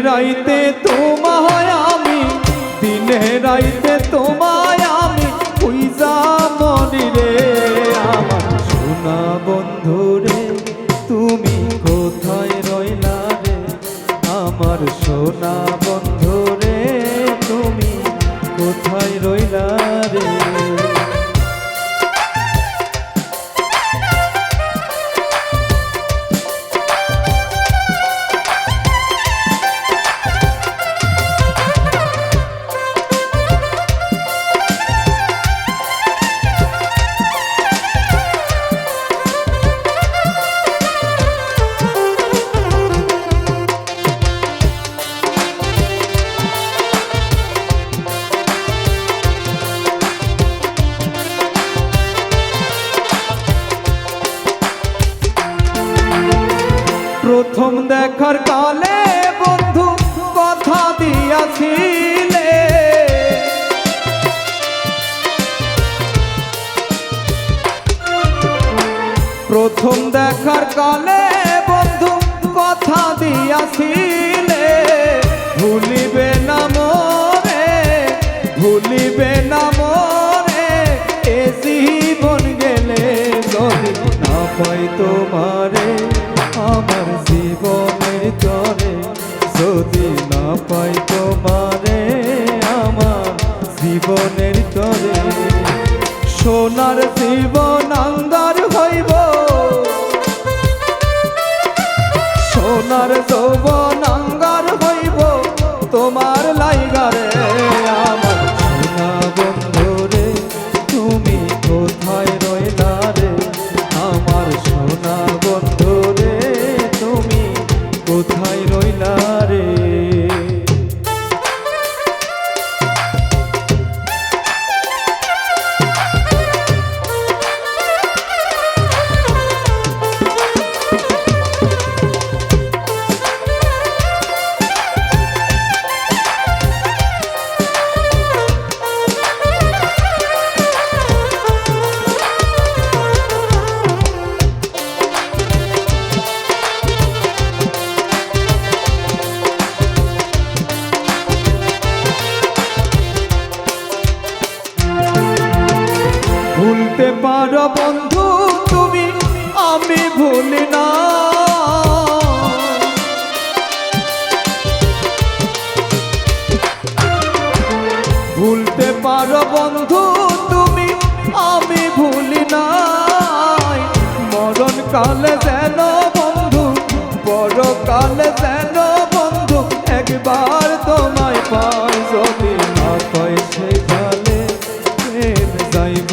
রাইতে তোমায় আমি, দিনে রাইতে তোমায় আমি পুইজা মনি রে আমার। সোনা বন্ধু রে, তুমি কোথায় রইলা রে? আমার সোনা প্রথম দেখার কালে বন্ধু কথা দিয়াছিলে। প্রথম দেখার কালে বন্ধু কথা দিয়াছিলে। ভুলিবে না মোরে, ভুলিবে না মোরে, এ জীবন গেলে যদি না পাই তোমারে। জীবনের তরে সোনার জীবন আন্দার হইব। সোনার যৌবন পারো বন্ধু, তুমি আমি ভুলি না। ভুলতে পারো বন্ধু, তুমি আমি ভুলি নাই। মরণ কালে যেন বন্ধু বড় কালে যেন বন্ধু, একবার তোমায় পাই যদি না পাই সেখানে প্রেম যাইব।